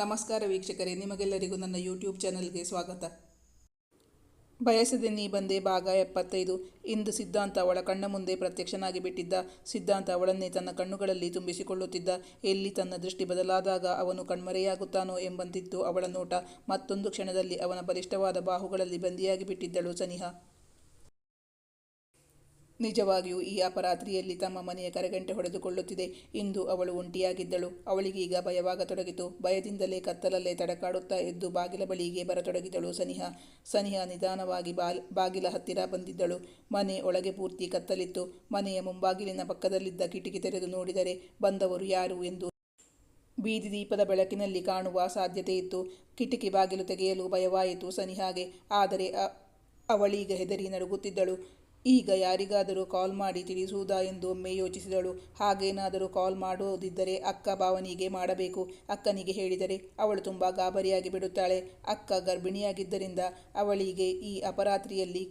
ನಮಸ್ಕಾರ ವೀಕ್ಷಕರೇ, ನಿಮಗೆಲ್ಲರಿಗೂ ನನ್ನ ಯೂಟ್ಯೂಬ್ ಚಾನಲ್ಗೆ ಸ್ವಾಗತ. ಬಯಸದೆ ನೀ ಬಂದೆ ಭಾಗ ಎಪ್ಪತ್ತೈದು. ಇಂದು ಸಿದ್ಧಾಂತ ಅವಳ ಕಣ್ಣ ಮುಂದೆ ಪ್ರತ್ಯಕ್ಷನಾಗಿ ಬಿಟ್ಟಿದ್ದ. ಸಿದ್ಧಾಂತ ಅವಳನ್ನೇ ತನ್ನ ಕಣ್ಣುಗಳಲ್ಲಿ ತುಂಬಿಸಿಕೊಳ್ಳುತ್ತಿದ್ದ. ಎಲ್ಲಿ ತನ್ನ ದೃಷ್ಟಿ ಬದಲಾದಾಗ ಅವನು ಕಣ್ಮರೆಯಾಗುತ್ತಾನೋ ಎಂಬಂತಿತ್ತು ಅವಳ ನೋಟ. ಮತ್ತೊಂದು ಕ್ಷಣದಲ್ಲಿ ಅವನ ಬಲಿಷ್ಠವಾದ ಬಾಹುಗಳಲ್ಲಿ ಬಂದಿಯಾಗಿ ಬಿಟ್ಟಿದ್ದಳು ಸನಿಹಾ. ನಿಜವಾಗಿಯೂ ಈ ಅಪರಾತ್ರಿಯಲ್ಲಿ ತಮ್ಮ ಮನೆಯ ಕರೆಗಂಟೆ ಹೊಡೆದುಕೊಳ್ಳುತ್ತಿದೆ ಇಂದು ಅವಳು ಒಂಟಿಯಾಗಿದ್ದಳು. ಅವಳಿಗೀಗ ಭಯವಾಗತೊಡಗಿತು. ಭಯದಿಂದಲೇ ಕತ್ತಲಲ್ಲೇ ತಡಕಾಡುತ್ತಾ ಎದ್ದು ಬಾಗಿಲ ಬಳಿಗೆ ಬರತೊಡಗಿದಳು ಸನಿಹ. ಸನಿಹ ನಿಧಾನವಾಗಿ ಬಾಗಿಲ ಹತ್ತಿರ ಬಂದಿದ್ದಳು. ಮನೆ ಒಳಗೆ ಪೂರ್ತಿ ಕತ್ತಲಿತ್ತು. ಮನೆಯ ಮುಂಬಾಗಿಲಿನ ಪಕ್ಕದಲ್ಲಿದ್ದ ಕಿಟಕಿ ತೆರೆದು ನೋಡಿದರೆ ಬಂದವರು ಯಾರು ಎಂದು ಬೀದಿ ದೀಪದ ಬೆಳಕಿನಲ್ಲಿ ಕಾಣುವ ಸಾಧ್ಯತೆ ಇತ್ತು. ಕಿಟಕಿ ಬಾಗಿಲು ತೆಗೆಯಲು ಭಯವಾಯಿತು ಸನಿಹಾಗೆ. ಆದರೆ ಅವಳೀಗ ಹೆದರಿ ನಡುಗುತ್ತಿದ್ದಳು. ಈಗ ಯಾರಿಗಾದರೂ ಕಾಲ್ ಮಾಡಿ ತಿಳಿಸುವುದಾ ಎಂದು ಒಮ್ಮೆ ಯೋಚಿಸಿದಳು. ಹಾಗೇನಾದರೂ ಕಾಲ್ ಮಾಡುವುದಿದ್ದರೆ ಅಕ್ಕ ಭಾವನಿಗೆ ಮಾಡಬೇಕು. ಅಕ್ಕನಿಗೆ ಹೇಳಿದರೆ ಅವಳು ತುಂಬ ಗಾಬರಿಯಾಗಿ ಬಿಡುತ್ತಾಳೆ ಅಕ್ಕ ಗರ್ಭಿಣಿಯಾಗಿದ್ದರಿಂದ ಅವಳಿಗೆ ಈ ಅಪರಾತ್ರಿಯಲ್ಲಿ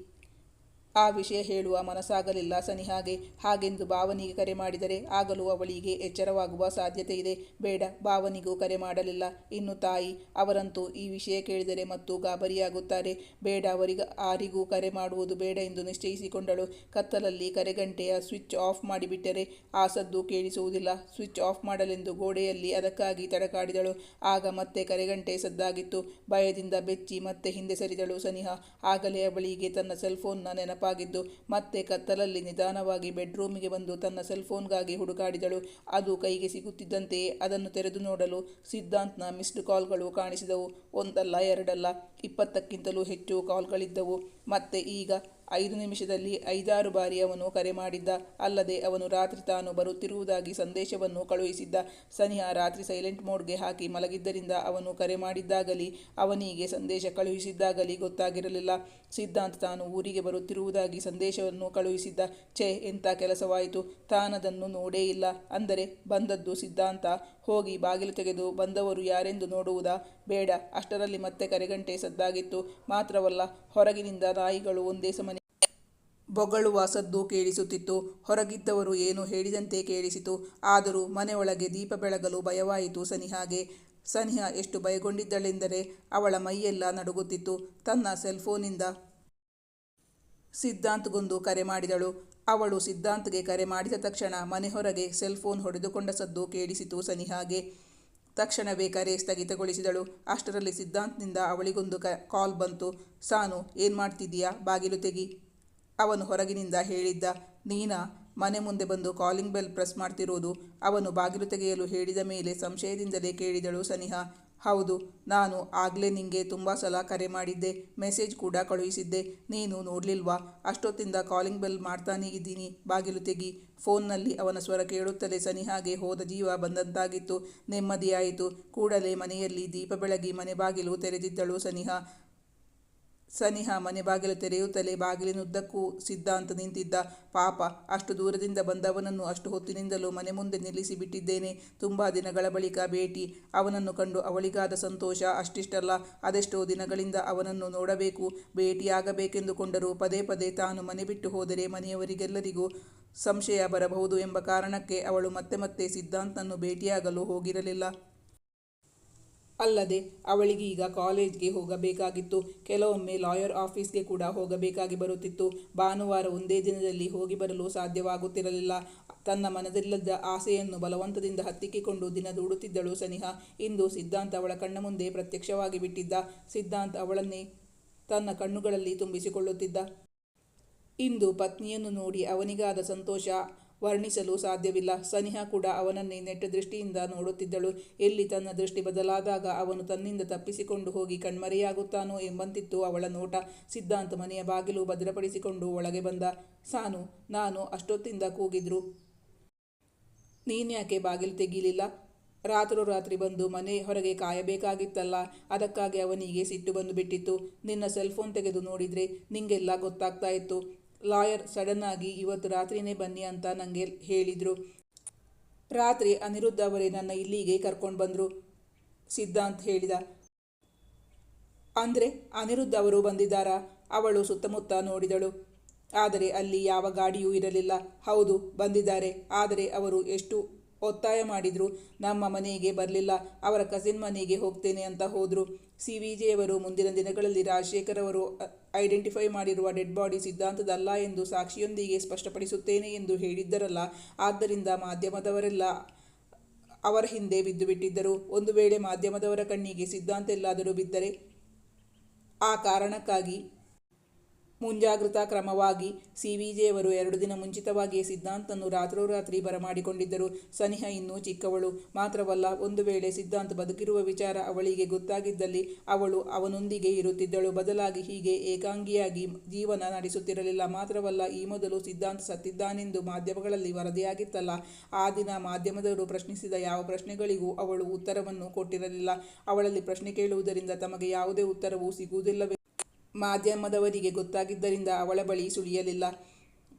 ಆ ವಿಷಯ ಹೇಳುವ ಮನಸ್ಸಾಗಲಿಲ್ಲ ಸನಿಹಾಗೆ ಹಾಗೆಂದು ಭಾವನಿಗೆ ಕರೆ ಮಾಡಿದರೆ ಆಗಲೂ ಅವಳಿಗೆ ಎಚ್ಚರವಾಗುವ ಸಾಧ್ಯತೆ ಇದೆ. ಬೇಡ, ಭಾವನಿಗೂ ಕರೆ ಮಾಡಲಿಲ್ಲ. ಇನ್ನು ತಾಯಿ, ಅವರಂತೂ ಈ ವಿಷಯ ಕೇಳಿದರೆ ಮತ್ತು ಗಾಬರಿಯಾಗುತ್ತಾರೆ. ಬೇಡ, ಅವರಿಗ, ಆರಿಗೂ ಕರೆ ಮಾಡುವುದು ಬೇಡ ಎಂದು ನಿಶ್ಚಯಿಸಿಕೊಂಡಳು. ಕತ್ತಲಲ್ಲಿ ಕರೆಗಂಟೆಯ ಸ್ವಿಚ್ ಆಫ್ ಮಾಡಿಬಿಟ್ಟರೆ ಆ ಸದ್ದು ಕೇಳಿಸುವುದಿಲ್ಲ. ಸ್ವಿಚ್ ಆಫ್ ಮಾಡಲೆಂದು ಗೋಡೆಯಲ್ಲಿ ಅದಕ್ಕಾಗಿ ತಡಕಾಡಿದಳು. ಆಗ ಮತ್ತೆ ಕರೆಗಂಟೆ ಸದ್ದಾಗಿತ್ತು. ಭಯದಿಂದ ಬೆಚ್ಚಿ ಮತ್ತೆ ಹಿಂದೆ ಸರಿದಳು ಸನಿಹಾ. ಆಗಲೇ ಅವಳಿಗೆ ತನ್ನ ಸೆಲ್ಫೋನ್ನ ನೆನಪಾಗಿದ್ದು ಮತ್ತೆ ಕತ್ತಲಲ್ಲಿ ನಿಧಾನವಾಗಿ ಬೆಡ್ರೂಮಿಗೆ ಬಂದು ತನ್ನ ಸೆಲ್ಫೋನ್ಗಾಗಿ ಹುಡುಕಾಡಿದಳು. ಅದು ಕೈಗೆ ಸಿಗುತ್ತಿದ್ದಂತೆಯೇ ಅದನ್ನು ತೆರೆದು ನೋಡಲು ಸಿದ್ಧಾಂತ್ನ ಮಿಸ್ಡ್ ಕಾಲ್ಗಳು ಕಾಣಿಸಿದವು. ಒಂದಲ್ಲ ಎರಡಲ್ಲ, ಇಪ್ಪತ್ತಕ್ಕಿಂತಲೂ ಹೆಚ್ಚು ಕಾಲ್ಗಳಿದ್ದವು. ಮತ್ತೆ ಈಗ ಐದು ನಿಮಿಷದಲ್ಲಿ ಐದಾರು ಬಾರಿ ಅವನು ಕರೆ ಮಾಡಿದ್ದ. ಅಲ್ಲದೆ ಅವನು ರಾತ್ರಿ ತಾನು ಬರುತ್ತಿರುವುದಾಗಿ ಸಂದೇಶವನ್ನು ಕಳುಹಿಸಿದ್ದ. ಸನಿಹ ರಾತ್ರಿ ಸೈಲೆಂಟ್ ಮೋಡ್ಗೆ ಹಾಕಿ ಮಲಗಿದ್ದರಿಂದ ಅವನು ಕರೆ ಮಾಡಿದ್ದಾಗಲಿ, ಅವನಿಗೆ ಸಂದೇಶ ಕಳುಹಿಸಿದ್ದಾಗಲಿ ಗೊತ್ತಾಗಿರಲಿಲ್ಲ. ಸಿದ್ಧಾಂತ್ ತಾನು ಊರಿಗೆ ಬರುತ್ತಿರುವುದಾಗಿ ಸಂದೇಶವನ್ನು ಕಳುಹಿಸಿದ್ದ. ಛೇ, ಎಂಥ ಕೆಲಸವಾಯಿತು? ತಾನದನ್ನು ನೋಡೇ ಇಲ್ಲ. ಅಂದರೆ, ಬಂದದ್ದು ಸಿದ್ಧಾಂತ. ಹೋಗಿ ಬಾಗಿಲು ತೆಗೆದು ಬಂದವರು ಯಾರೆಂದು ನೋಡುವುದಾ? ಬೇಡ. ಅಷ್ಟರಲ್ಲಿ ಮತ್ತೆ ಕರೆಗಂಟೆ ಸದ್ದಾಗಿತ್ತು. ಮಾತ್ರವಲ್ಲ, ಹೊರಗಿನಿಂದ ನಾಯಿಗಳು ಒಂದೇ ಸಮನೆ ಬೊಗಳುವ ಸದ್ದು ಕೇಳಿಸುತ್ತಿತ್ತು. ಹೊರಗಿದ್ದವರು ಏನು ಹೇಳಿದಂತೆ ಕೇಳಿಸಿತು. ಆದರೂ ಮನೆಯೊಳಗೆ ದೀಪ ಬೆಳಗಲು ಭಯವಾಯಿತು ಸನಿಹಾಗೆ. ಸನಿಹ ಎಷ್ಟು ಭಯಗೊಂಡಿದ್ದಳೆಂದರೆ ಅವಳ ಮೈಯೆಲ್ಲ ನಡುಗುತ್ತಿತ್ತು. ತನ್ನ ಸೆಲ್ಫೋನಿಂದ ಸಿದ್ಧಾಂತ್ಗೊಂದು ಕರೆ ಮಾಡಿದಳು. ಅವಳು ಸಿದ್ಧಾಂತ್ಗೆ ಕರೆ ಮಾಡಿದ ತಕ್ಷಣ ಮನೆ ಹೊರಗೆ ಸೆಲ್ಫೋನ್ ಹೊಡೆದುಕೊಂಡ ಸದ್ದು ಕೇಳಿಸಿತು ಸನಿಹಾಗೆ. ತಕ್ಷಣವೇ ಕರೆ ಸ್ಥಗಿತಗೊಳಿಸಿದಳು. ಅಷ್ಟರಲ್ಲಿ ಸಿದ್ಧಾಂತ್ನಿಂದ ಅವಳಿಗೊಂದು ಕಾಲ್ ಬಂತು. ಸಾನು, ಏನು ಮಾಡ್ತಿದ್ದೀಯಾ? ಬಾಗಿಲು ತೆಗಿ. ಅವನು ಹೊರಗಿನಿಂದ ಹೇಳಿದ್ದ, ನೀನಾ, ಮನೆ ಮುಂದೆ ಬಂದು ಕಾಲಿಂಗ್ ಬೆಲ್ ಪ್ರೆಸ್ ಮಾಡ್ತಿರೋದು? ಅವನು ಬಾಗಿಲು ತೆಗೆಯಲು ಹೇಳಿದ ಮೇಲೆ ಸಂಶಯದಿಂದಲೇ ಕೇಳಿದಳು ಸನಿಹಾ. ಹೌದು, ನಾನು ಆಗಲೇ ನಿಂಗೆ ತುಂಬ ಸಲ ಕರೆ ಮಾಡಿದ್ದೆ, ಮೆಸೇಜ್ ಕೂಡ ಕಳುಹಿಸಿದ್ದೆ. ನೀನು ನೋಡಲಿಲ್ವಾ? ಅಷ್ಟೊತ್ತಿಂದ ಕಾಲಿಂಗ್ ಬೆಲ್ ಮಾಡ್ತಾನೇ ಇದ್ದೀನಿ. ಬಾಗಿಲು ತೆಗಿ. ಫೋನ್ನಲ್ಲಿ ಅವನ ಸ್ವರ ಕೇಳುತ್ತಲೇ ಸನಿಹಾಗೆ ಹೋದ ಜೀವ ಬಂದಂತಾಗಿತ್ತು. ನೆಮ್ಮದಿಯಾಯಿತು. ಕೂಡಲೇ ಮನೆಯಲ್ಲಿ ದೀಪ ಬೆಳಗಿ ಮನೆ ಬಾಗಿಲು ತೆರೆದಿದ್ದಳು ಸನಿಹಾ. ಸನಿಹಾ ಮನೆ ಬಾಗಿಲು ತೆರೆಯುತ್ತಲೇ ಬಾಗಿಲಿನುದ್ದಕ್ಕೂ ಸಿದ್ಧಾಂತ ನಿಂತಿದ್ದ ಪಾಪ. ಅಷ್ಟು ದೂರದಿಂದ ಬಂದವನನ್ನು ಅಷ್ಟು ಹೊತ್ತಿನಿಂದಲೂ ಮನೆ ಮುಂದೆ ನಿಲ್ಲಿಸಿ ಬಿಟ್ಟಿದ್ದೇನೆ ತುಂಬ ದಿನಗಳ ಬಳಿಕ ಭೇಟಿ. ಅವನನ್ನು ಕಂಡು ಅವಳಿಗಾದ ಸಂತೋಷ. ಅಷ್ಟಿಷ್ಟಲ್ಲ, ಅದೆಷ್ಟೋ ದಿನಗಳಿಂದ ಅವನನ್ನು ನೋಡಬೇಕು. ಭೇಟಿಯಾಗಬೇಕೆಂದುಕೊಂಡರೂ ಪದೇ ಪದೇ ತಾನು ಮನೆ ಬಿಟ್ಟು ಹೋದರೆ ಮನೆಯವರಿಗೆಲ್ಲರಿಗೂ ಸಂಶಯ ಬರಬಹುದು ಎಂಬ ಕಾರಣಕ್ಕೆ ಅವಳು ಮತ್ತೆ ಮತ್ತೆ ಸಿದ್ಧಾಂತನನ್ನು ಭೇಟಿಯಾಗಲು ಹೋಗಿರಲಿಲ್ಲ. ಅಲ್ಲದೆ, ಅವಳಿಗೆ ಈಗ ಕಾಲೇಜ್ಗೆ ಹೋಗಬೇಕಾಗಿತ್ತು. ಕೆಲವೊಮ್ಮೆ ಲಾಯರ್ ಆಫೀಸ್ಗೆ ಕೂಡ ಹೋಗಬೇಕಾಗಿ ಬರುತ್ತಿತ್ತು. ಭಾನುವಾರ ಒಂದೇ ದಿನದಲ್ಲಿ ಹೋಗಿ ಬರಲು ಸಾಧ್ಯವಾಗುತ್ತಿರಲಿಲ್ಲ. ತನ್ನ ಮನದಲ್ಲಿದ್ದ ಆಸೆಯನ್ನು ಬಲವಂತದಿಂದ ಹತ್ತಿಕ್ಕಿಕೊಂಡು ದಿನ ದೂಡುತ್ತಿದ್ದಳು ಸನಿಹಾ. ಇಂದು ಸಿದ್ಧಾಂತ ಅವಳ ಕಣ್ಣ ಮುಂದೆ ಪ್ರತ್ಯಕ್ಷವಾಗಿ ಬಿಟ್ಟಿದ್ದ. ಸಿದ್ಧಾಂತ್ ಅವಳನ್ನೇ ತನ್ನ ಕಣ್ಣುಗಳಲ್ಲಿ ತುಂಬಿಸಿಕೊಳ್ಳುತ್ತಿದ್ದ. ಇಂದು ಪತ್ನಿಯನ್ನು ನೋಡಿ ಅವನಿಗಾದ ಸಂತೋಷ. ವರ್ಣಿಸಲು ಸಾಧ್ಯವಿಲ್ಲ. ಸನಿಹ ಕೂಡ ಅವನನ್ನೇ ನೆಟ್ಟ ದೃಷ್ಟಿಯಿಂದ ನೋಡುತ್ತಿದ್ದಳು. ಎಲ್ಲಿ ತನ್ನ ದೃಷ್ಟಿ ಬದಲಾದಾಗ ಅವನು ತನ್ನಿಂದ ತಪ್ಪಿಸಿಕೊಂಡು ಹೋಗಿ ಕಣ್ಮರೆಯಾಗುತ್ತಾನೋ ಎಂಬಂತಿತ್ತು ಅವಳ ನೋಟ. ಸಿದ್ಧಾಂತ ಮನೆಯ ಬಾಗಿಲು ಭದ್ರಪಡಿಸಿಕೊಂಡು ಒಳಗೆ ಬಂದ. ಸಾನು, ನಾನು ಅಷ್ಟೊತ್ತಿಂದ ಕೂಗಿದ್ರು. ನೀನ್ಯಾಕೆ ಬಾಗಿಲು ತೆಗೀಲಿಲ್ಲ? ರಾತ್ರೋರಾತ್ರಿ ಬಂದು ಮನೆ ಹೊರಗೆ ಕಾಯಬೇಕಾಗಿತ್ತಲ್ಲ. ಅದಕ್ಕಾಗಿ ಅವನಿಗೆ ಸಿಟ್ಟು ಬಂದು ಬಿಟ್ಟಿತ್ತು. ನಿನ್ನ ಸೆಲ್ಫೋನ್ ತೆಗೆದು ನೋಡಿದರೆ ನಿಂಗೆಲ್ಲ ಗೊತ್ತಾಗ್ತಾ ಇತ್ತು. ಲಾಯರ್ ಸಡನ್ನಾಗಿ ಇವತ್ತು ರಾತ್ರಿನೇ ಬನ್ನಿ ಅಂತ ನನಗೆ ಹೇಳಿದರು. ರಾತ್ರಿ ಅನಿರುದ್ಧ ಅವರೇ ನನ್ನ ಇಲ್ಲಿಗೆ ಕರ್ಕೊಂಡು ಬಂದರು, ಸಿದ್ಧಾಂತ್ ಹೇಳಿದ. ಅಂದರೆ ಅನಿರುದ್ಧ ಅವರು ಬಂದಿದ್ದಾರಾ? ಅವಳು ಸುತ್ತಮುತ್ತ ನೋಡಿದಳು. ಆದರೆ ಅಲ್ಲಿ ಯಾವ ಗಾಡಿಯೂ ಇರಲಿಲ್ಲ. ಹೌದು, ಬಂದಿದ್ದಾರೆ. ಆದರೆ ಅವರು ಎಷ್ಟು ಒತ್ತಾಯ ಮಾಡಿದರು. ನಮ್ಮ ಮನೆಗೆ ಬರಲಿಲ್ಲ. ಅವರ ಕಸಿನ್ ಮನೆಗೆ ಹೋಗ್ತೇನೆ ಅಂತ ಹೋದರು. ಸಿ ವಿ ಜಿಯವರು ಮುಂದಿನ ದಿನಗಳಲ್ಲಿ ರಾಜಶೇಖರ್ ಅವರು ಐಡೆಂಟಿಫೈ ಮಾಡಿರುವ ಡೆಡ್ ಬಾಡಿ ಸಿದ್ಧಾಂತದಲ್ಲ ಎಂದು ಸಾಕ್ಷಿಯೊಂದಿಗೆ ಸ್ಪಷ್ಟಪಡಿಸುತ್ತೇನೆ ಎಂದು ಹೇಳಿದ್ದರಲ್ಲ. ಆದ್ದರಿಂದ ಮಾಧ್ಯಮದವರೆಲ್ಲ ಅವರ ಹಿಂದೆ ಬಿದ್ದು ಬಿಟ್ಟಿದ್ದರು ಒಂದು ವೇಳೆ ಮಾಧ್ಯಮದವರ ಕಣ್ಣಿಗೆ ಸಿದ್ಧಾಂತ ಎಲ್ಲಾದರೂ ಬಿದ್ದರೆ, ಆ ಕಾರಣಕ್ಕಾಗಿ ಮುಂಜಾಗ್ರತಾ ಕ್ರಮವಾಗಿ ಸಿವಿಜೆಯವರು ಎರಡು ದಿನ ಮುಂಚಿತವಾಗಿಯೇ ಸಿದ್ಧಾಂತನ್ನು ರಾತ್ರೋರಾತ್ರಿ ಬರಮಾಡಿಕೊಂಡಿದ್ದರು. ಸನಿಹ ಇನ್ನೂ ಚಿಕ್ಕವಳು. ಮಾತ್ರವಲ್ಲ, ಒಂದು ವೇಳೆ ಸಿದ್ಧಾಂತ್ ಬದುಕಿರುವ ವಿಚಾರ ಅವಳಿಗೆ ಗೊತ್ತಾಗಿದ್ದಲ್ಲಿ ಅವಳು ಅವನೊಂದಿಗೆ ಇರುತ್ತಿದ್ದಳು. ಬದಲಾಗಿ ಹೀಗೆ ಏಕಾಂಗಿಯಾಗಿ ಜೀವನ ನಡೆಸುತ್ತಿರಲಿಲ್ಲ. ಮಾತ್ರವಲ್ಲ, ಈ ಮೊದಲು ಸಿದ್ಧಾಂತ್ ಸತ್ತಿದ್ದಾನೆಂದು ಮಾಧ್ಯಮಗಳಲ್ಲಿ ವರದಿಯಾಗಿತ್ತಲ್ಲ. ಆ ದಿನ ಮಾಧ್ಯಮದವರು ಪ್ರಶ್ನಿಸಿದ ಯಾವ ಪ್ರಶ್ನೆಗಳಿಗೂ ಅವಳು ಉತ್ತರವನ್ನು ಕೊಟ್ಟಿರಲಿಲ್ಲ. ಅವಳಲ್ಲಿ ಪ್ರಶ್ನೆ ಕೇಳುವುದರಿಂದ ತಮಗೆ ಯಾವುದೇ ಉತ್ತರವೂ ಸಿಗುವುದಿಲ್ಲವೇ. ಮಾಧ್ಯಮದವರಿಗೆ ಗೊತ್ತಾಗಿದ್ದರಿಂದ ಅವಳ ಬಳಿ ಸುಳಿಯಲಿಲ್ಲ.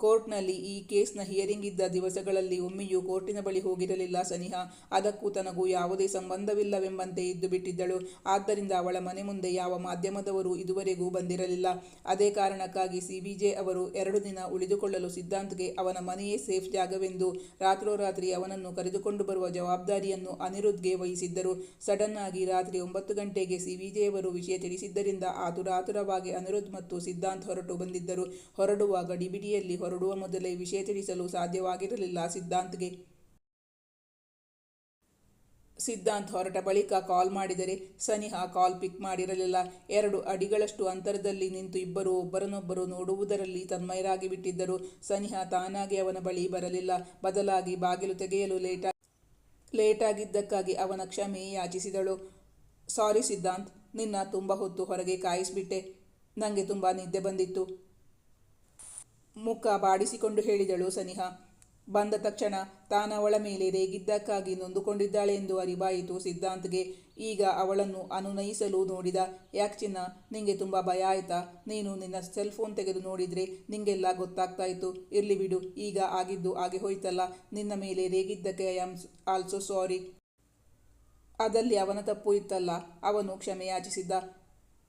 ಕೋರ್ಟ್ನಲ್ಲಿ ಈ ಕೇಸ್ನ ಹಿಯರಿಂಗ್ ಇದ್ದ ದಿವಸಗಳಲ್ಲಿ ಒಮ್ಮೆಯೂ ಕೋರ್ಟಿನ ಬಳಿ ಹೋಗಿರಲಿಲ್ಲ ಸನಿಹಾ. ಅದಕ್ಕೂ ತನಗೂ ಯಾವುದೇ ಸಂಬಂಧವಿಲ್ಲವೆಂಬಂತೆ ಇದ್ದು ಬಿಟ್ಟಿದ್ದಳು ಆದ್ದರಿಂದ ಅವಳ ಮನೆ ಮುಂದೆ ಯಾವ ಮಾಧ್ಯಮದವರು ಇದುವರೆಗೂ ಬಂದಿರಲಿಲ್ಲ. ಅದೇ ಕಾರಣಕ್ಕಾಗಿ ಸಿಬಿಜೆ ಅವರು ಎರಡು ದಿನ ಉಳಿದುಕೊಳ್ಳಲು ಸಿದ್ಧಾಂತ್ಗೆ ಅವನ ಮನೆಯೇ ಸೇಫ್ ಜಾಗವೆಂದು ರಾತ್ರೋರಾತ್ರಿ ಅವನನ್ನು ಕರೆದುಕೊಂಡು ಬರುವ ಜವಾಬ್ದಾರಿಯನ್ನು ಅನಿರುದ್ಧ್ಗೆ ವಹಿಸಿದ್ದರು. ಸಡನ್ ಆಗಿ ರಾತ್ರಿ ಒಂಬತ್ತು ಗಂಟೆಗೆ ಸಿವಿಜೆಯವರು ವಿಷಯ ತಿಳಿಸಿದ್ದರಿಂದ ಆತುರಾತುರವಾಗಿ ಅನಿರುದ್ಧ್ ಮತ್ತು ಸಿದ್ಧಾಂತ್ ಹೊರಟು ಬಂದಿದ್ದರು. ಹೊರಡುವಾಗ ಡಿಬಿಡಿಯಲ್ಲಿ ಹೊರಡುವ ಮೊದಲೇ ವಿಷಯ ತಿಳಿಸಲು ಸಾಧ್ಯವಾಗಿರಲಿಲ್ಲ. ಸಿದ್ಧಾಂತ್ಗೆ ಸಿದ್ಧಾಂತ್ ಹೊರಟ ಬಳಿಕ ಕಾಲ್ ಮಾಡಿದರೆ ಸನಿಹಾ ಕಾಲ್ ಪಿಕ್ ಮಾಡಿರಲಿಲ್ಲ. ಎರಡು ಅಡಿಗಳಷ್ಟು ಅಂತರದಲ್ಲಿ ನಿಂತು ಇಬ್ಬರು ಒಬ್ಬರನ್ನೊಬ್ಬರು ನೋಡುವುದರಲ್ಲಿ ತನ್ಮಯರಾಗಿ ಬಿಟ್ಟಿದ್ದರು. ಸನಿಹಾ ತಾನಾಗಿ ಅವನ ಬಳಿ ಬರಲಿಲ್ಲ. ಬದಲಾಗಿ ಬಾಗಿಲು ತೆಗೆಯಲು ಲೇಟಾ, ಲೇಟಾಗಿದ್ದಕ್ಕಾಗಿ ಅವನ ಕ್ಷಮೆ ಯಾಚಿಸಿದಳು. ಸಾರಿ ಸಿದ್ಧಾಂತ್, ನಿನ್ನ ತುಂಬ ಹೊತ್ತು ಹೊರಗೆ ಕಾಯಿಸಿಬಿಟ್ಟೆ. ನನಗೆ ತುಂಬ ನಿದ್ದೆ ಬಂದಿತ್ತು. ಮುಖ ಬಾಡಿಸಿಕೊಂಡು ಹೇಳಿದಳು ಸನಿಹಾ. ಬಂದ ತಕ್ಷಣ ತಾನವಳ ಮೇಲೆ ರೇಗಿದ್ದಕ್ಕಾಗಿ ನೊಂದುಕೊಂಡಿದ್ದಾಳೆ ಎಂದು ಅರಿವಾಯಿತು ಸಿದ್ಧಾಂತ್ಗೆ. ಈಗ ಅವಳನ್ನು ಅನುನಯಿಸಲು ನೋಡಿದ, ಯಾಕ್ ಚಿನ್ನ, ನಿಂಗೆ ತುಂಬ ಭಯ ಆಯ್ತಾ? ನೀನು ನಿನ್ನ ಸೆಲ್ ಫೋನ್ ತೆಗೆದು ನೋಡಿದ್ರೆ ನಿಂಗೆಲ್ಲ ಗೊತ್ತಾಗ್ತಾ ಇತ್ತು ಇರ್ಲಿ ಬಿಡು, ಈಗ ಆಗಿದ್ದು ಆಗಿ ಹೋಯ್ತಲ್ಲ. ನಿನ್ನ ಮೇಲೆ ರೇಗಿದ್ದಕ್ಕೆ ಐ ಆಮ್ ಆಲ್ಸೋ ಸಾರಿ ಅದಲ್ಲಿ ಅವನ ತಪ್ಪು ಇತ್ತಲ್ಲ. ಅವನು ಕ್ಷಮೆಯಾಚಿಸಿದ್ದ.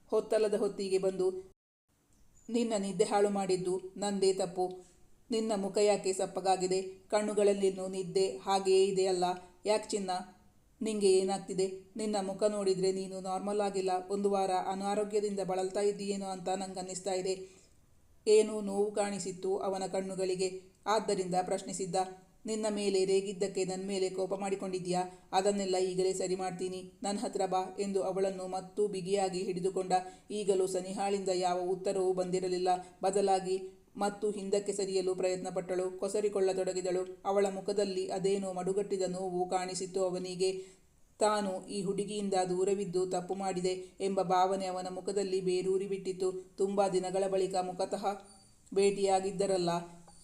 ಹೊತ್ತಲದ ಹೊತ್ತಿಗೆ ಬಂದು ನಿನ್ನ ನಿದ್ದೆ ಹಾಳು ಮಾಡಿದ್ದು ನಂದೇ ತಪ್ಪು. ನಿನ್ನ ಮುಖ ಯಾಕೆ ಸಪ್ಪಗಾಗಿದೆ? ಕಣ್ಣುಗಳಲ್ಲಿನೂ ನಿದ್ದೆ ಹಾಗೆಯೇ ಇದೆಯಲ್ಲ ಯಾಕೆ ಚಿನ್ನ? ನಿಂಗೆ ಏನಾಗ್ತಿದೆ? ನಿನ್ನ ಮುಖ ನೋಡಿದರೆ ನೀನು ನಾರ್ಮಲ್ ಆಗಿಲ್ಲ. ಒಂದು ವಾರ ಅನಾರೋಗ್ಯದಿಂದ ಬಳಲ್ತಾ ಇದ್ದೀಯೇನೋ ಅಂತ ನಂಗೆ ಅನ್ನಿಸ್ತಾ ಇದೆ. ಏನೋ ನೋವು ಕಾಣಿಸಿತ್ತು ಅವನ ಕಣ್ಣುಗಳಿಗೆ. ಆದ್ದರಿಂದ ಪ್ರಶ್ನಿಸಿದ್ದ ನಿನ್ನ ಮೇಲೆ ರೇಗಿದ್ದಕ್ಕೆ ನನ್ನ ಮೇಲೆ ಕೋಪ ಮಾಡಿಕೊಂಡಿದ್ಯಾ ಅದನ್ನೆಲ್ಲ ಈಗಲೇ ಸರಿ ಮಾಡ್ತೀನಿ. ನನ್ನ ಹತ್ರ ಬಾ ಎಂದು ಅವಳನ್ನು ಮತ್ತೂ ಬಿಗಿಯಾಗಿ ಹಿಡಿದುಕೊಂಡ ಈಗಲೂ ಸನಿಹಾಳಿಂದ ಯಾವ ಉತ್ತರವೂ ಬಂದಿರಲಿಲ್ಲ. ಬದಲಾಗಿ ಮತ್ತು ಹಿಂದಕ್ಕೆ ಸರಿಯಲು ಪ್ರಯತ್ನಪಟ್ಟಳು. ಕೊಸರಿಕೊಳ್ಳತೊಡಗಿದಳು. ಅವಳ ಮುಖದಲ್ಲಿ ಅದೇನೋ ಮಡುಗಟ್ಟಿದ ನೋವು ಕಾಣಿಸಿತು ಅವನಿಗೆ. ತಾನು ಈ ಹುಡುಗಿಯಿಂದ ದೂರವಿದ್ದು ತಪ್ಪು ಮಾಡಿದೆ ಎಂಬ ಭಾವನೆ ಅವನ ಮುಖದಲ್ಲಿ ಬೇರೂರಿ ಬಿಟ್ಟಿತ್ತು ತುಂಬ ದಿನಗಳ ಬಳಿಕ ಮುಖತಃ ಭೇಟಿಯಾಗಿದ್ದರಲ್ಲ.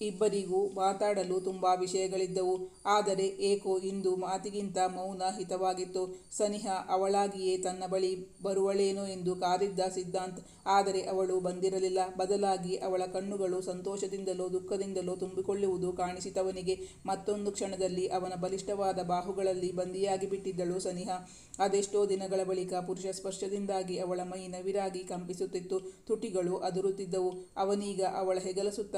ಇಬ್ಬರಿಗೂ ಮಾತಾಡಲು ತುಂಬ ವಿಷಯಗಳಿದ್ದವು. ಆದರೆ ಏಕೋ ಇಂದು ಮಾತಿಗಿಂತ ಮೌನ ಹಿತವಾಗಿತ್ತು. ಸನಿಹ ಅವಳಾಗಿಯೇ ತನ್ನ ಬಳಿ ಬರುವಳೇನೋ ಎಂದು ಕಾದಿದ್ದ ಸಿದ್ಧಾಂತ್. ಆದರೆ ಅವಳು ಬಂದಿರಲಿಲ್ಲ. ಬದಲಾಗಿ ಅವಳ ಕಣ್ಣುಗಳು ಸಂತೋಷದಿಂದಲೋ ದುಃಖದಿಂದಲೋ ತುಂಬಿಕೊಳ್ಳುವುದು ಕಾಣಿಸಿತವನಿಗೆ ಮತ್ತೊಂದು ಕ್ಷಣದಲ್ಲಿ ಅವನ ಬಲಿಷ್ಠವಾದ ಬಾಹುಗಳಲ್ಲಿ ಬಂದಿಯಾಗಿ ಬಿಟ್ಟಿದ್ದಳು ಸನಿಹ. ಅದೆಷ್ಟೋ ದಿನಗಳ ಬಳಿಕ ಪುರುಷ ಸ್ಪರ್ಶದಿಂದಾಗಿ ಅವಳ ಮೈ ನವಿರಾಗಿ ಕಂಪಿಸುತ್ತಿತ್ತು. ತುಟಿಗಳು ಅದುರುತ್ತಿದ್ದವು. ಅವನೀಗ ಅವಳ ಹೆಗಲ ಸುತ್ತ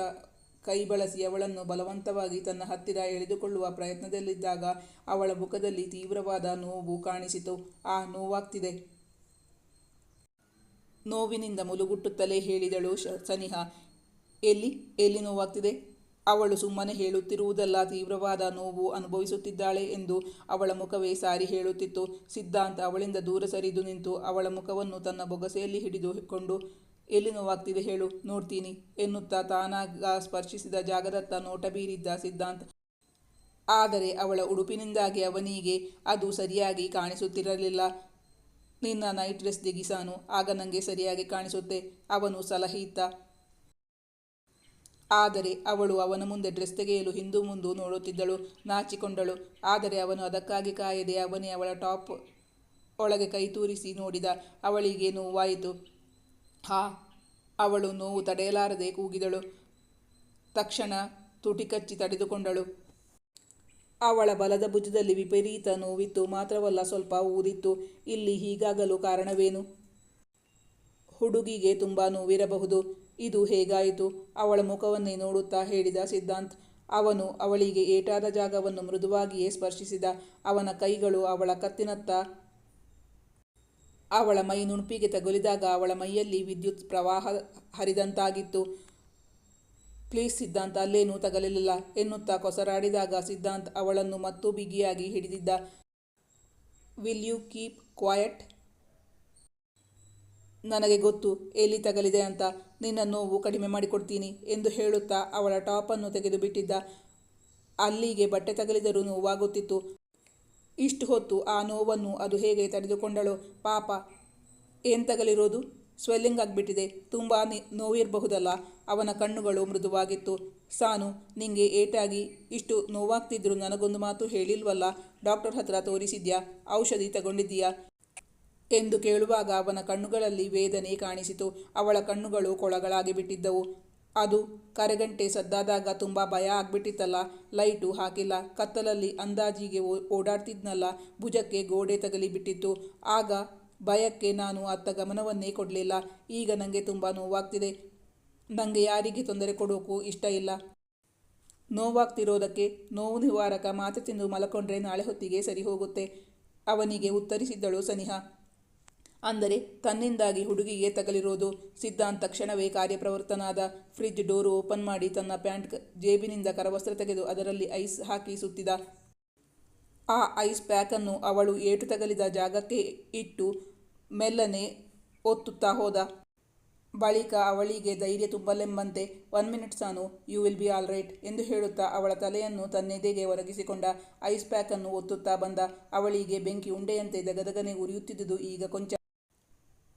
ಕೈ ಬಳಸಿ ಅವಳನ್ನು ಬಲವಂತವಾಗಿ ತನ್ನ ಹತ್ತಿರ ಎಳೆದುಕೊಳ್ಳುವ ಪ್ರಯತ್ನದಲ್ಲಿದ್ದಾಗ ಅವಳ ಮುಖದಲ್ಲಿ ತೀವ್ರವಾದ ನೋವು ಕಾಣಿಸಿತು. ಆ ನೋವಾಗ್ತಿದೆ. ನೋವಿನಿಂದ ಮುಲುಗುಟ್ಟುತ್ತಲೇ ಹೇಳಿದಳು ಸನಿಹ. ಎಲ್ಲಿ ಎಲ್ಲಿ ನೋವಾಗ್ತಿದೆ? ಅವಳು ಸುಮ್ಮನೆ ಹೇಳುತ್ತಿರುವುದಲ್ಲ, ತೀವ್ರವಾದ ನೋವು ಅನುಭವಿಸುತ್ತಿದ್ದಾಳೆ ಎಂದು ಅವಳ ಮುಖವೇ ಸಾರಿ ಹೇಳುತ್ತಿತ್ತು. ಸಿದ್ಧಾಂತ ಅವಳಿಂದ ದೂರ ಸರಿದು ನಿಂತು ಅವಳ ಮುಖವನ್ನು ತನ್ನ ಬೊಗಸೆಯಲ್ಲಿ ಹಿಡಿದುಕೊಂಡು ಎಲ್ಲಿ ನೋವಾಗ್ತಿದೆ ಹೇಳು, ನೋಡ್ತೀನಿ, ಎನ್ನುತ್ತಾ ತಾನಾಗ ಸ್ಪರ್ಶಿಸಿದ ಜಾಗದತ್ತ ನೋಟ ಬೀರಿದ್ದ ಸಿದ್ಧಾಂತ್. ಆದರೆ ಅವಳ ಉಡುಪಿನಿಂದಾಗಿ ಅವನಿಗೆ ಅದು ಸರಿಯಾಗಿ ಕಾಣಿಸುತ್ತಿರಲಿಲ್ಲ. ನಿನ್ನ ನೈಟ್ ಡ್ರೆಸ್ ದಿಗಿಸಾನು, ಆಗ ನನಗೆ ಸರಿಯಾಗಿ ಕಾಣಿಸುತ್ತೆ, ಅವನು ಸಲಹಿದ್ದ ಆದರೆ ಅವಳು ಅವನ ಮುಂದೆ ಡ್ರೆಸ್ ತೆಗೆಯಲು ಹಿಂದೂ ಮುಂದು ನೋಡುತ್ತಿದ್ದಳು, ನಾಚಿಕೊಂಡಳು. ಆದರೆ ಅವನು ಅದಕ್ಕಾಗಿ ಕಾಯದೆ ಅವನೇ ಅವಳ ಟಾಪ್ ಒಳಗೆ ಕೈ ತೂರಿಸಿ ನೋಡಿದ, ಅವಳಿಗೆ ನೋವಾಯಿತು. ಹಾ, ಅವಳು ನೋವು ತಡೆಯಲಾರದೆ ಕೂಗಿದಳು. ತಕ್ಷಣ ತುಟಿ ಕಚ್ಚಿ ತಡೆದುಕೊಂಡಳು. ಅವಳ ಬಲದ ಭುಜದಲ್ಲಿ ವಿಪರೀತ ನೋವಿತ್ತು. ಮಾತ್ರವಲ್ಲ, ಸ್ವಲ್ಪ ಊದಿತ್ತು. ಇಲ್ಲಿ ಹೀಗಾಗಲು ಕಾರಣವೇನು? ಹುಡುಗಿಗೆ ತುಂಬ ನೋವಿರಬಹುದು. ಇದು ಹೇಗಾಯಿತು? ಅವಳ ಮುಖವನ್ನೇ ನೋಡುತ್ತಾ ಹೇಳಿದ ಸಿದ್ಧಾಂತ್. ಅವನು ಅವಳಿಗೆ ಏಟಾದ ಜಾಗವನ್ನು ಮೃದುವಾಗಿಯೇ ಸ್ಪರ್ಶಿಸಿದ. ಅವನ ಕೈಗಳು ಅವಳ ಕತ್ತಿನತ್ತ ಅವಳ ಮೈ ನುಣುಪಿಗೆ ತಗುಲಿದಾಗ ಅವಳ ಮೈಯಲ್ಲಿ ವಿದ್ಯುತ್ ಪ್ರವಾಹ ಹರಿದಂತಾಗಿತ್ತು. ಪ್ಲೀಸ್ ಸಿದ್ಧಾಂತ, ಅಲ್ಲೇನೂ ತಗಲಿಲ್ಲ ಎನ್ನುತ್ತಾ ಕೊಸರಾಡಿದಾಗ ಸಿದ್ಧಾಂತ್ ಅವಳನ್ನು ಮತ್ತೂ ಬಿಗಿಯಾಗಿ ಹಿಡಿದಿದ್ದ. Will you keep quiet? ನನಗೆ ಗೊತ್ತು, ಎಲ್ಲಿ ತಗಲಿದೆ ಅಂತ. ನಿನ್ನ ನೋವು ಕಡಿಮೆ ಮಾಡಿಕೊಡ್ತೀನಿ ಎಂದು ಹೇಳುತ್ತಾ ಅವಳ ಟಾಪನ್ನು ತೆಗೆದು ಬಿಟ್ಟಿದ್ದ ಅಲ್ಲಿಗೆ ಬಟ್ಟೆ ತಗಲಿದರೂ ನೋವಾಗುತ್ತಿತ್ತು. ಇಷ್ಟು ಹೊತ್ತು ಆ ನೋವನ್ನು ಅದು ಹೇಗೆ ತಡೆದುಕೊಂಡಳು ಪಾಪ ಏನ್ ತಗಲಿರೋದು ಸ್ವೆಲ್ಲಿಂಗ್ ಆಗಿಬಿಟ್ಟಿದೆ ತುಂಬ ನೋವಿರಬಹುದಲ್ಲ. ಅವನ ಕಣ್ಣುಗಳು ಮೃದುವಾಗಿತ್ತು. ಸಾನು, ನಿಂಗೆ ಏಟಾಗಿ ಇಷ್ಟು ನೋವಾಗ್ತಿದ್ರು ನನಗೊಂದು ಮಾತು ಹೇಳಿಲ್ವಲ್ಲ? ಡಾಕ್ಟರ್ ಹತ್ರ ತೋರಿಸಿದ್ಯಾ? ಔಷಧಿ ತಗೊಂಡಿದ್ದೀಯಾ? ಎಂದು ಕೇಳುವಾಗ ಅವನ ಕಣ್ಣುಗಳಲ್ಲಿ ವೇದನೆ ಕಾಣಿಸಿತು. ಅವಳ ಕಣ್ಣುಗಳು ಕೊಳಗಳಾಗಿ ಬಿಟ್ಟಿದ್ದವು ಅದು ಕರೆಗಂಟೆ ಸದ್ದಾದಾಗ ತುಂಬ ಭಯ ಆಗ್ಬಿಟ್ಟಿತ್ತಲ್ಲ. ಲೈಟು ಹಾಕಿಲ್ಲ. ಕತ್ತಲಲ್ಲಿ ಅಂದಾಜಿಗೆ ಓಡಾಡ್ತಿದ್ನಲ್ಲ. ಭುಜಕ್ಕೆ ಗೋಡೆ ತಗಲಿ ಬಿಟ್ಟಿತ್ತು. ಆಗ ಭಯಕ್ಕೆ ನಾನು ಅತ್ತ ಗಮನವನ್ನೇ ಕೊಡಲಿಲ್ಲ. ಈಗ ನನಗೆ ತುಂಬ ನೋವಾಗ್ತಿದೆ. ನನಗೆ ಯಾರಿಗೆ ತೊಂದರೆ ಕೊಡೋಕ್ಕೂ ಇಷ್ಟ ಇಲ್ಲ. ನೋವಾಗ್ತಿರೋದಕ್ಕೆ ನೋವು ನಿವಾರಕ ಮಾತು ತಿಂದು ಮಲಕೊಂಡ್ರೆ ನಾಳೆ ಹೊತ್ತಿಗೆ ಸರಿ ಹೋಗುತ್ತೆ. ಅವನಿಗೆ ಉತ್ತರಿಸಿದ್ದಳು ಸನಿಹಾ. ಅಂದರೆ ತನ್ನಿಂದಾಗಿ ಹುಡುಗಿಗೆ ತಗಲಿರೋದು ಸಿದ್ಧಾಂತ ತಕ್ಷಣವೇ ಕಾರ್ಯಪ್ರವೃತ್ತನಾದ. ಫ್ರಿಜ್ ಡೋರು ಓಪನ್ ಮಾಡಿ ತನ್ನ ಪ್ಯಾಂಟ್ ಜೇಬಿನಿಂದ ಕರವಸ್ತ್ರ ತೆಗೆದು ಅದರಲ್ಲಿ ಐಸ್ ಹಾಕಿ ಸುತ್ತಿದ. ಆ ಐಸ್ ಪ್ಯಾಕನ್ನು ಅವಳು ಏಟು ತಗಲಿದ ಜಾಗಕ್ಕೆ ಇಟ್ಟು ಮೆಲ್ಲನೆ ಒತ್ತುತ್ತಾ ಹೋದ. ಬಳಿಕ ಅವಳಿಗೆ ಧೈರ್ಯ ತುಂಬಲೆಂಬಂತೆ, one minute Sanu, you will be all right ಎಂದು ಹೇಳುತ್ತಾ ಅವಳ ತಲೆಯನ್ನು ತನ್ನೆದೆಗೆ ಒರಗಿಸಿಕೊಂಡ. ಐಸ್ ಪ್ಯಾಕನ್ನು ಒತ್ತುತ್ತಾ ಬಂದ. ಅವಳಿಗೆ ಬೆಂಕಿ ಉಂಡೆಯಂತೆ ದಗದಗನೆ ಉರಿಯುತ್ತಿದ್ದುದು ಈಗ ಕೊಂಚ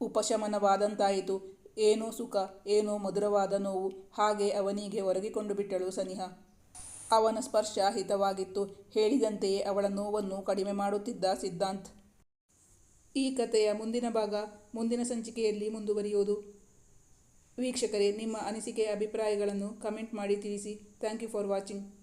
ಉಪಶಮನವಾದಂತಾಯಿತು. ಏನೋ ಸುಖ, ಏನೋ ಮಧುರವಾದ ನೋವು, ಹಾಗೆ ಅವನಿಗೆ ಒರಗಿಕೊಂಡು ಬಿಟ್ಟಳು ಸನಿಹ. ಅವನ ಸ್ಪರ್ಶ ಹಿತವಾಗಿತ್ತು. ಹೇಳಿದಂತೆಯೇ ಅವಳ ನೋವನ್ನು ಕಡಿಮೆ ಮಾಡುತ್ತಿದ್ದ ಸಿದ್ಧಾಂತ್. ಈ ಕಥೆಯ ಮುಂದಿನ ಭಾಗ, ಮುಂದಿನ ಸಂಚಿಕೆಯಲ್ಲಿ ಮುಂದುವರಿಯುವುದು. ವೀಕ್ಷಕರೇ, ನಿಮ್ಮ ಅನಿಸಿಕೆ, ಅಭಿಪ್ರಾಯಗಳನ್ನು ಕಮೆಂಟ್ ಮಾಡಿ ತಿಳಿಸಿ. Thank you for watching.